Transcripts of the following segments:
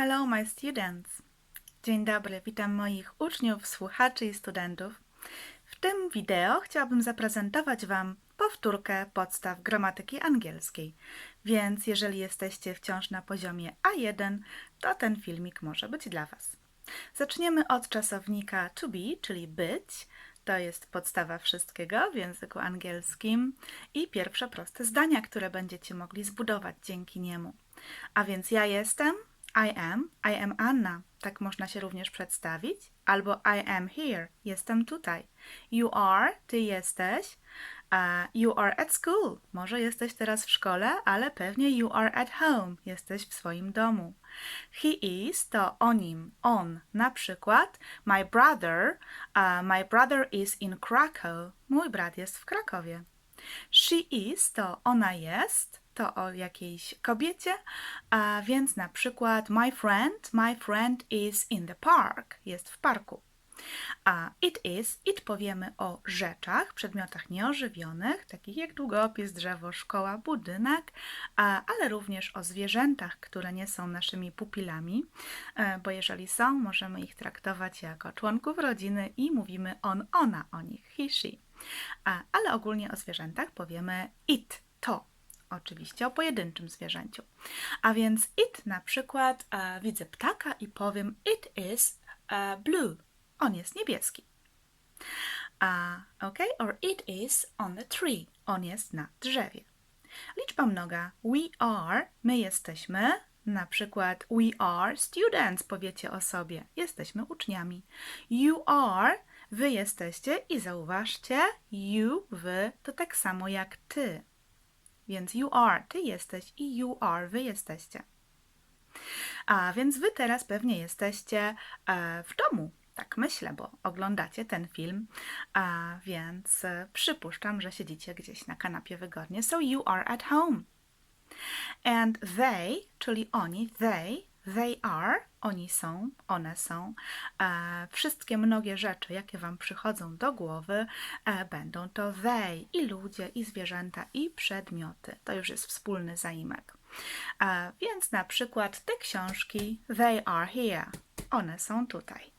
Hello, my students. Dzień dobry, witam moich uczniów, słuchaczy i studentów. W tym wideo chciałabym zaprezentować Wam powtórkę podstaw gramatyki angielskiej, więc jeżeli jesteście wciąż na poziomie A1, to ten filmik może być dla Was. Zaczniemy od czasownika to be, czyli być. To jest podstawa wszystkiego w języku angielskim i pierwsze proste zdania, które będziecie mogli zbudować dzięki niemu. A więc ja jestem, I am, I am Anna, tak można się również przedstawić, albo I am here, jestem tutaj. You are, ty jesteś, uh, you are at school, może jesteś teraz w szkole, ale pewnie you are at home, jesteś w swoim domu. He is to o nim, on, na przykład my brother, uh, my brother is in Krakow, mój brat jest w Krakowie. She is to ona jest, to o jakiejś kobiecie, a więc na przykład my friend, my friend is in the park, jest w parku. A it is, it powiemy o rzeczach, przedmiotach nieożywionych, takich jak długopis, drzewo, szkoła, budynek, ale również o zwierzętach, które nie są naszymi pupilami, e, bo jeżeli są, możemy ich traktować jako członków rodziny i mówimy on, ona o nich, he, she. Ale ogólnie o zwierzętach powiemy it, to. Oczywiście o pojedynczym zwierzęciu. A więc it na przykład e, widzę ptaka i powiem it is e, blue. On jest niebieski. A, ok, or it is on the tree. On jest na drzewie. Liczba mnoga. We are, my jesteśmy. Na przykład we are students, powiecie o sobie. Jesteśmy uczniami. You are, wy jesteście i zauważcie, you, wy to tak samo jak ty. Więc you are, ty jesteś i you are, wy jesteście. A więc wy teraz pewnie jesteście e, w domu. Tak myślę, bo oglądacie ten film, a więc e, przypuszczam, że siedzicie gdzieś na kanapie wygodnie. So you are at home. And they, czyli oni, they, they are, oni są, one są. E, wszystkie mnogie rzeczy, jakie Wam przychodzą do głowy, e, będą to they, i ludzie, i zwierzęta, i przedmioty. To już jest wspólny zaimek. E, więc na przykład te książki, they are here. One są tutaj.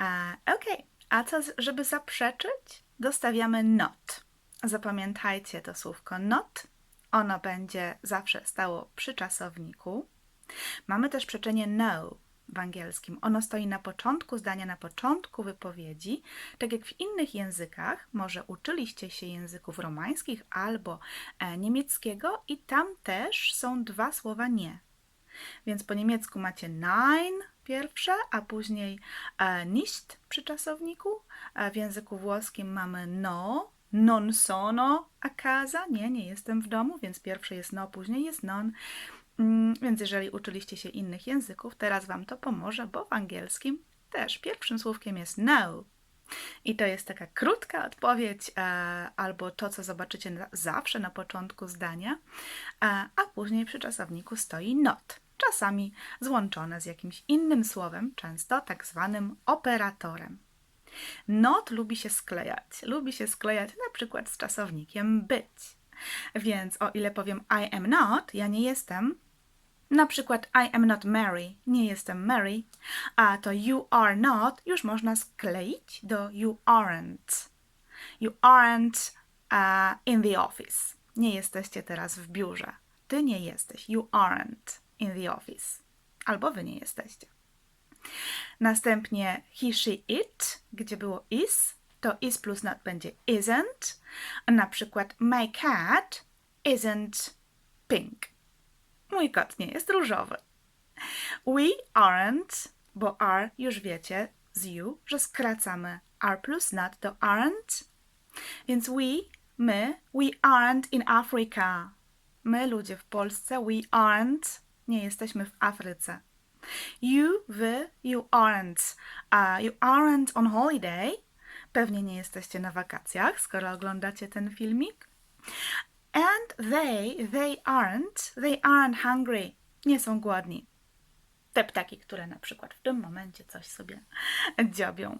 E, ok, a co, żeby zaprzeczyć? Dostawiamy not. Zapamiętajcie to słówko not. Ono będzie zawsze stało przy czasowniku. Mamy też przeczenie no w angielskim. Ono stoi na początku zdania, na początku wypowiedzi. Tak jak w innych językach, może uczyliście się języków romańskich albo e, niemieckiego i tam też są dwa słowa nie. Więc po niemiecku macie nein pierwsze, a później e, nicht przy czasowniku. E, w języku włoskim mamy no, non sono a casa. Nie, nie jestem w domu, więc pierwsze jest no, później jest non. Mm, Więc jeżeli uczyliście się innych języków, teraz Wam to pomoże, bo w angielskim też pierwszym słówkiem jest no. I to jest taka krótka odpowiedź, e, albo to, co zobaczycie zawsze na początku zdania, e, a później przy czasowniku stoi not, czasami złączone z jakimś innym słowem, często tak zwanym operatorem. Not lubi się sklejać. Lubi się sklejać na przykład z czasownikiem być. Więc o ile powiem I am not, ja nie jestem, na przykład I am not Mary, nie jestem Mary, a to you are not już można skleić do you aren't. You aren't uh, in the office. Nie jesteście teraz w biurze. Ty nie jesteś. You aren't in the office. Albo wy nie jesteście. Następnie he, she, it, gdzie było is, to is plus not będzie isn't. Na przykład my cat isn't pink. Mój kot nie jest różowy. We aren't, bo are już wiecie z you, że skracamy are plus not do aren't. Więc we, my, we aren't in Africa. My, ludzie w Polsce, we aren't, nie jesteśmy w Afryce. You, wy, you aren't. Uh, you aren't on holiday. Pewnie nie jesteście na wakacjach, skoro oglądacie ten filmik. And they, they aren't, they aren't hungry. Nie są głodni. Te ptaki, które na przykład w tym momencie coś sobie dziobią.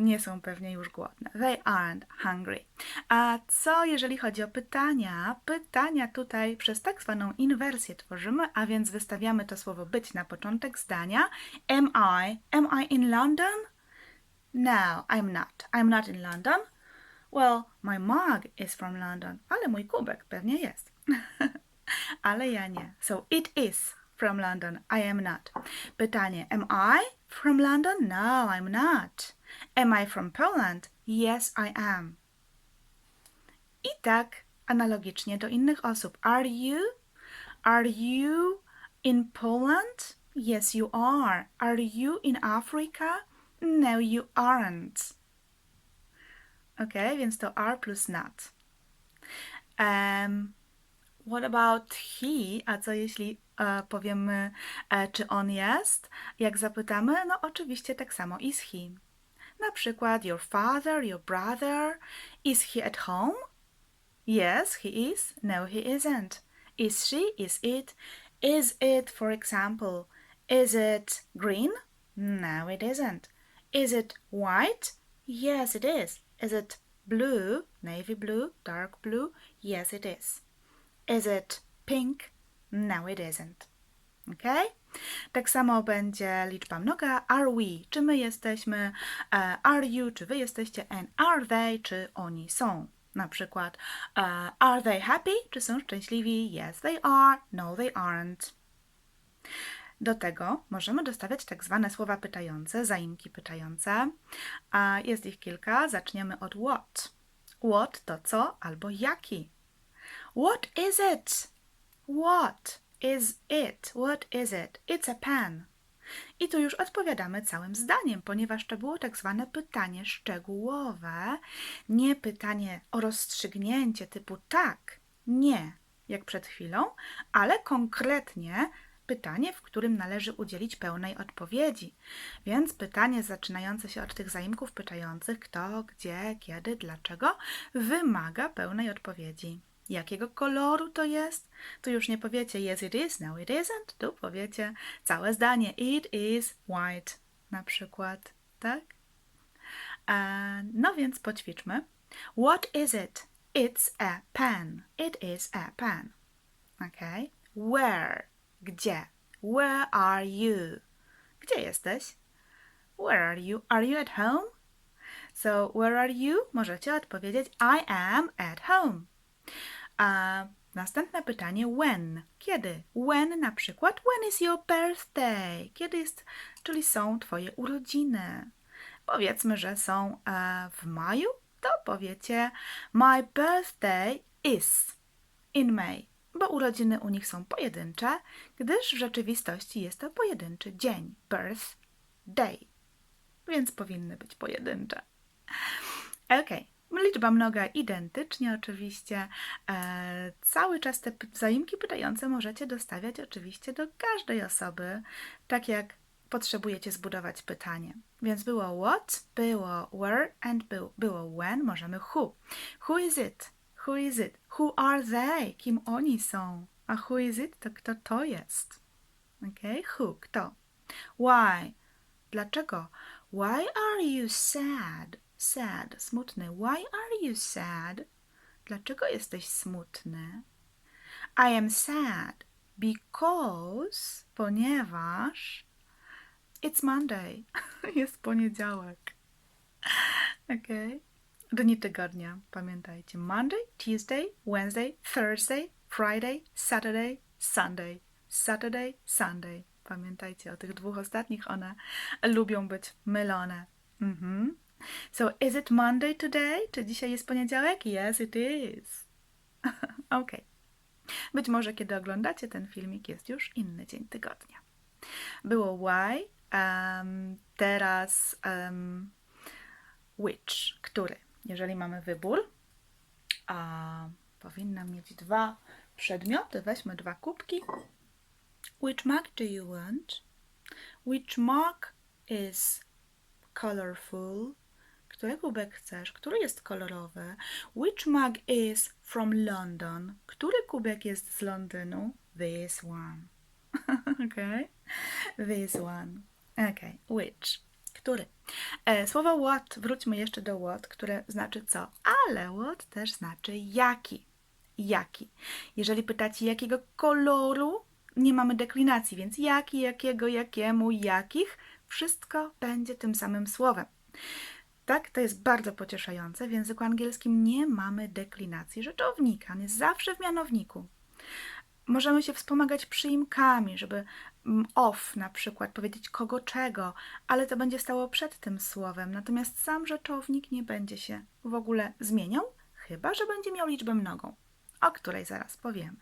Nie są pewnie już głodne. They aren't hungry. A co jeżeli chodzi o pytania? Pytania tutaj przez tak zwaną inwersję tworzymy, a więc wystawiamy to słowo być na początek zdania. Am I? Am I in London? No, I'm not. I'm not in London. Well, my mug is from London. Ale mój kubek pewnie jest. Ale ja nie. So it is from London. I am not. Pytanie: Am I from London? No, I'm not. Am I from Poland? Yes, I am. I tak analogicznie do innych osób. Are you? Are you in Poland? Yes, you are. Are you in Africa? No, you aren't. Ok, więc to are plus not. Um, what about he? A co jeśli e, powiemy, e, czy on jest? Jak zapytamy, no oczywiście tak samo is he. Na przykład your father, your brother. Is he at home? Yes, he is. No, he isn't. Is she? Is it? Is it, for example, is it green? No, it isn't. Is it white? Yes, it is. Is it blue, navy blue, dark blue? Yes, it is. Is it pink? No, it isn't. Ok? Tak samo będzie liczba mnoga. Are we? Czy my jesteśmy? E, are you? Czy wy jesteście? And are they? Czy oni są? Na przykład, e, are they happy? Czy są szczęśliwi? Yes, they are. No, they aren't. Do tego możemy dostawiać tak zwane słowa pytające, zaimki pytające. A jest ich kilka. Zaczniemy od what. What to co albo jaki. What is it? What is it? What is it? It's a pen. I tu już odpowiadamy całym zdaniem, ponieważ to było tak zwane pytanie szczegółowe, nie pytanie o rozstrzygnięcie typu tak, nie, jak przed chwilą, ale konkretnie pytanie, w którym należy udzielić pełnej odpowiedzi. Więc pytanie zaczynające się od tych zaimków pytających kto, gdzie, kiedy, dlaczego wymaga pełnej odpowiedzi. Jakiego koloru to jest? Tu już nie powiecie yes it is, no it isn't. Tu powiecie całe zdanie it is white na przykład, tak? E, no więc poćwiczmy. What is it? It's a pen. It is a pen. Okay. Where? Gdzie? Where are you? Gdzie jesteś? Where are you? Are you at home? So, where are you? Możecie odpowiedzieć I am at home. A następne pytanie when? Kiedy? When na przykład when is your birthday? Kiedy jest, czyli są twoje urodziny? Powiedzmy, że są e, w maju, to powiecie my birthday is in May, bo urodziny u nich są pojedyncze, gdyż w rzeczywistości jest to pojedynczy dzień, birthday, więc powinny być pojedyncze. Okej. Liczba mnoga identycznie oczywiście. E, cały czas te zaimki pytające możecie dostawiać oczywiście do każdej osoby, tak jak potrzebujecie zbudować pytanie. Więc było what, było where and był, było when, możemy who. Who is it? Who is it? Who are they? Kim oni są? A who is it? To kto to jest? Okay? Who? Kto? Why? Dlaczego? Why are you sad? Sad, smutny. Why are you sad? Dlaczego jesteś smutny? I am sad because, ponieważ it's Monday. Jest poniedziałek. Okay. Dni tygodnia, pamiętajcie. Monday, Tuesday, Wednesday, Thursday, Friday, Saturday, Sunday. Saturday, Sunday. Pamiętajcie o tych dwóch ostatnich, one lubią być mylone. Mhm. So, is it Monday today? Czy dzisiaj jest poniedziałek? Yes, it is. ok. Być może, kiedy oglądacie ten filmik, jest już inny dzień tygodnia. Było why, um, teraz um, which, który. Jeżeli mamy wybór, a powinna mieć dwa przedmioty, weźmy dwa kubki. Which mug do you want? Which mug is colorful? Który kubek chcesz? Który jest kolorowy? Which mug is from London? Który kubek jest z Londynu? This one. okay? This one. Okay. Which? Który. E, słowo what, wróćmy jeszcze do what, które znaczy co, ale what też znaczy jaki. Jaki. Jeżeli pytacie jakiego koloru, nie mamy deklinacji, więc jaki, jakiego, jakiemu, jakich, wszystko będzie tym samym słowem. Tak, to jest bardzo pocieszające. W języku angielskim nie mamy deklinacji rzeczownika, on jest zawsze w mianowniku. Możemy się wspomagać przyimkami, żeby of na przykład powiedzieć kogo czego, ale to będzie stało przed tym słowem. Natomiast sam rzeczownik nie będzie się w ogóle zmieniał, chyba że będzie miał liczbę mnogą, o której zaraz powiemy.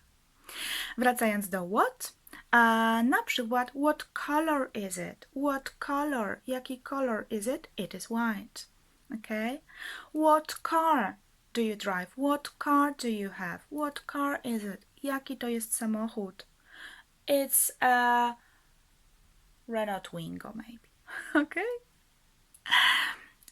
Wracając do what, a na przykład what color is it? What color? Jaki kolor is it? It is white. Okay? What car do you drive? What car do you have? What car is it? Jaki to jest samochód? It's a Renault Twingo maybe. Okay?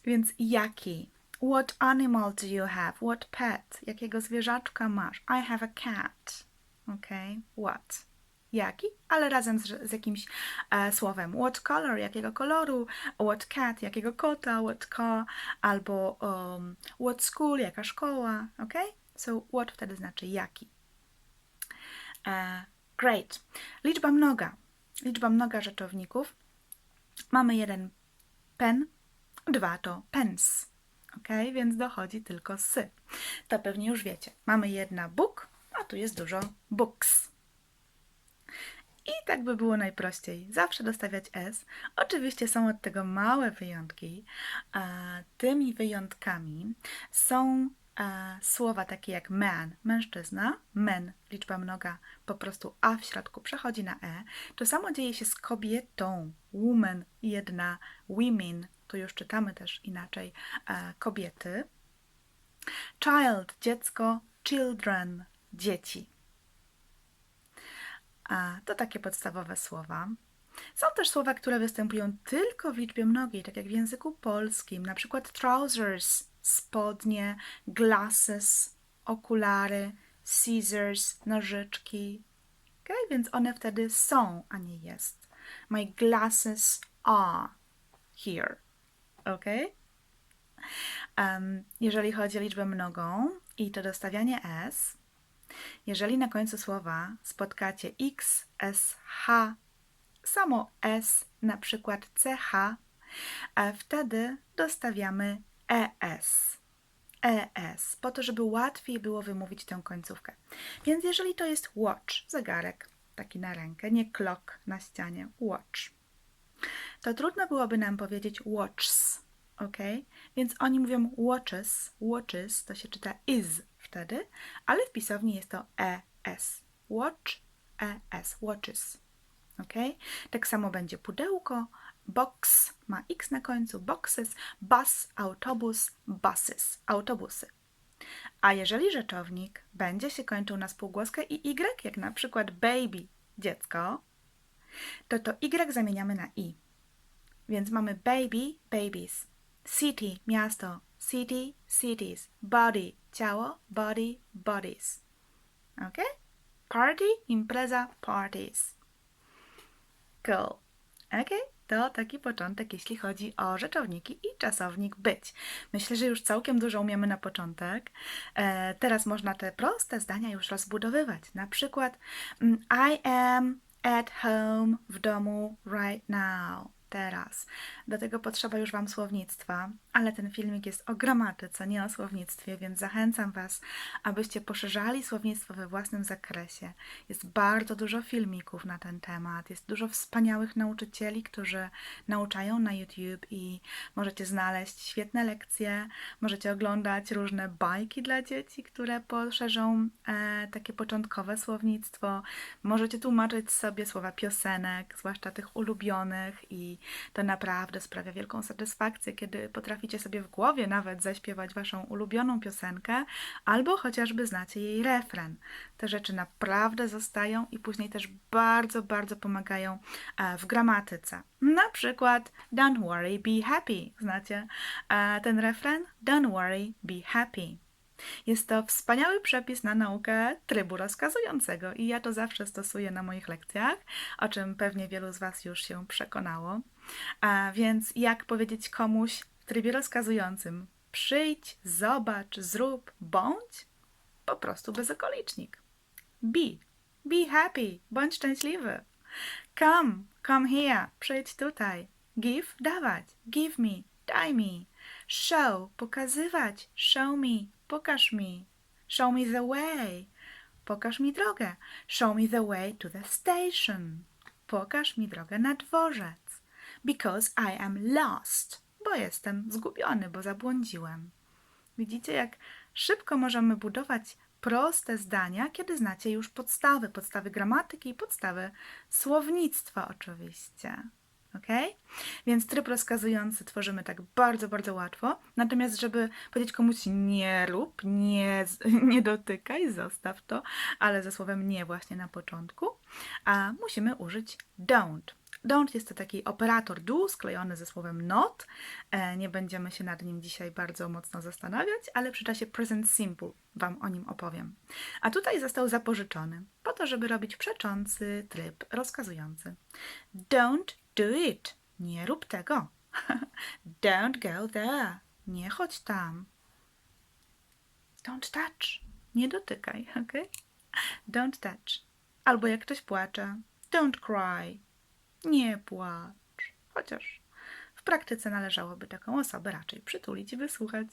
Więc jaki? What animal do you have? What pet? Jakiego zwierzaczka masz? I have a cat. Okay? What? Jaki? Ale razem z, z jakimś e, słowem. What color? Jakiego koloru? What cat? Jakiego kota? What car? Albo um, what school? Jaka szkoła? Okay? So what wtedy znaczy jaki. E, great. Liczba mnoga. Liczba mnoga rzeczowników. Mamy jeden pen, dwa to pens. Ok, więc dochodzi tylko sy. To pewnie już wiecie. Mamy jedna book, a tu jest dużo books. I tak by było najprościej. Zawsze dostawiać S. Oczywiście są od tego małe wyjątki. A tymi wyjątkami są słowa takie jak man, mężczyzna, men, liczba mnoga, po prostu A w środku przechodzi na E. To samo dzieje się z kobietą, woman, jedna, women, tu już czytamy też inaczej, e, kobiety. Child, dziecko, children, dzieci. To takie podstawowe słowa. Są też słowa, które występują tylko w liczbie mnogiej, tak jak w języku polskim, na przykład trousers, spodnie, glasses, okulary, scissors, nożyczki. Okay? Więc one wtedy są, a nie jest. My glasses are here. Ok? Um, jeżeli chodzi o liczbę mnogą i to dostawianie s, jeżeli na końcu słowa spotkacie x, s, h, samo s, na przykład ch, a wtedy dostawiamy es. ES, po to, żeby łatwiej było wymówić tę końcówkę. Więc jeżeli to jest watch, zegarek, taki na rękę, nie clock na ścianie, watch, to trudno byłoby nam powiedzieć watches, ok? Więc oni mówią watches, watches, to się czyta is wtedy, ale w pisowni jest to ES. Watch, ES, watches. ok? Tak samo będzie pudełko, box ma x na końcu, boxes, bus, autobus, buses, autobusy. A jeżeli rzeczownik będzie się kończył na spółgłoskę i y, jak na przykład baby, dziecko, to to y zamieniamy na i. Więc mamy baby, babies, city, miasto, city, cities, body, ciało, body, bodies. Ok? Party, impreza, parties. Cool. Ok? To taki początek, jeśli chodzi o rzeczowniki i czasownik być. Myślę, że już całkiem dużo umiemy na początek. E, teraz można te proste zdania już rozbudowywać. Na przykład mm, I am at home w domu right now teraz. Do tego potrzeba już Wam słownictwa, ale ten filmik jest o gramatyce, nie o słownictwie, więc zachęcam Was, abyście poszerzali słownictwo we własnym zakresie. Jest bardzo dużo filmików na ten temat, jest dużo wspaniałych nauczycieli, którzy nauczają na YouTube i możecie znaleźć świetne lekcje, możecie oglądać różne bajki dla dzieci, które poszerzą e, takie początkowe słownictwo. Możecie tłumaczyć sobie słowa piosenek, zwłaszcza tych ulubionych i to naprawdę sprawia wielką satysfakcję, kiedy potraficie sobie w głowie nawet zaśpiewać waszą ulubioną piosenkę, albo chociażby znacie jej refren. Te rzeczy naprawdę zostają i później też bardzo, bardzo pomagają e, w gramatyce. Na przykład Don't worry, be happy. Znacie e, ten refren? Don't worry, be happy. Jest to wspaniały przepis na naukę trybu rozkazującego i ja to zawsze stosuję na moich lekcjach, o czym pewnie wielu z Was już się przekonało. A więc jak powiedzieć komuś w trybie rozkazującym przyjdź, zobacz, zrób, bądź? Po prostu bezokolicznik. Be. Be happy. Bądź szczęśliwy. Come. Come here. Przyjdź tutaj. Give. Dawać. Give me. Daj mi. Show. Pokazywać. Show me. Pokaż mi. Show me the way. Pokaż mi drogę. Show me the way to the station. Pokaż mi drogę na dworzec. Because I am lost. Bo jestem zgubiony, bo zabłądziłem. Widzicie, jak szybko możemy budować proste zdania, kiedy znacie już podstawy, podstawy gramatyki i podstawy słownictwa oczywiście. Ok? Więc tryb rozkazujący tworzymy tak bardzo, bardzo łatwo. Natomiast, żeby powiedzieć komuś nie rób, nie, nie dotykaj, zostaw to, ale ze słowem nie właśnie na początku, a musimy użyć don't. Don't jest to taki operator do sklejony ze słowem not. E, nie będziemy się nad nim dzisiaj bardzo mocno zastanawiać, ale przy czasie present simple Wam o nim opowiem. A tutaj został zapożyczony po to, żeby robić przeczący tryb rozkazujący. Don't do it. Nie rób tego. Don't go there. Nie chodź tam. Don't touch. Nie dotykaj, ok? Don't touch. Albo jak ktoś płacze. Don't cry. Nie płacz. Chociaż w praktyce należałoby taką osobę raczej przytulić i wysłuchać,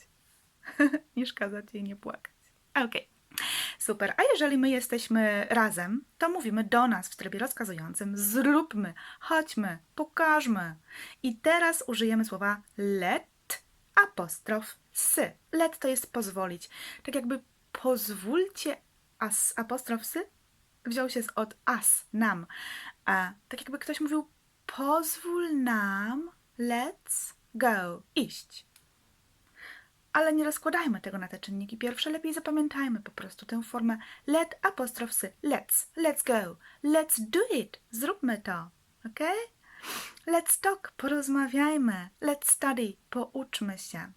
niż kazać jej nie płakać. Okej. Super. A jeżeli my jesteśmy razem, to mówimy do nas w trybie rozkazującym zróbmy, chodźmy, pokażmy. I teraz użyjemy słowa let apostrof sy. Let to jest pozwolić. Tak jakby pozwólcie, a s apostrof sy wziął się od as, nam. A tak jakby ktoś mówił pozwól nam, let's go, iść. Ale nie rozkładajmy tego na te czynniki pierwsze, lepiej zapamiętajmy po prostu tę formę let apostrof let's, let's go, let's do it, zróbmy to, ok? Let's talk, porozmawiajmy, let's study, pouczmy się.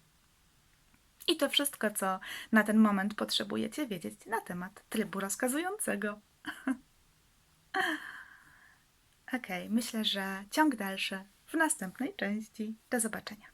I to wszystko, co na ten moment potrzebujecie wiedzieć na temat trybu rozkazującego. Ok, myślę, że ciąg dalszy w następnej części. Do zobaczenia.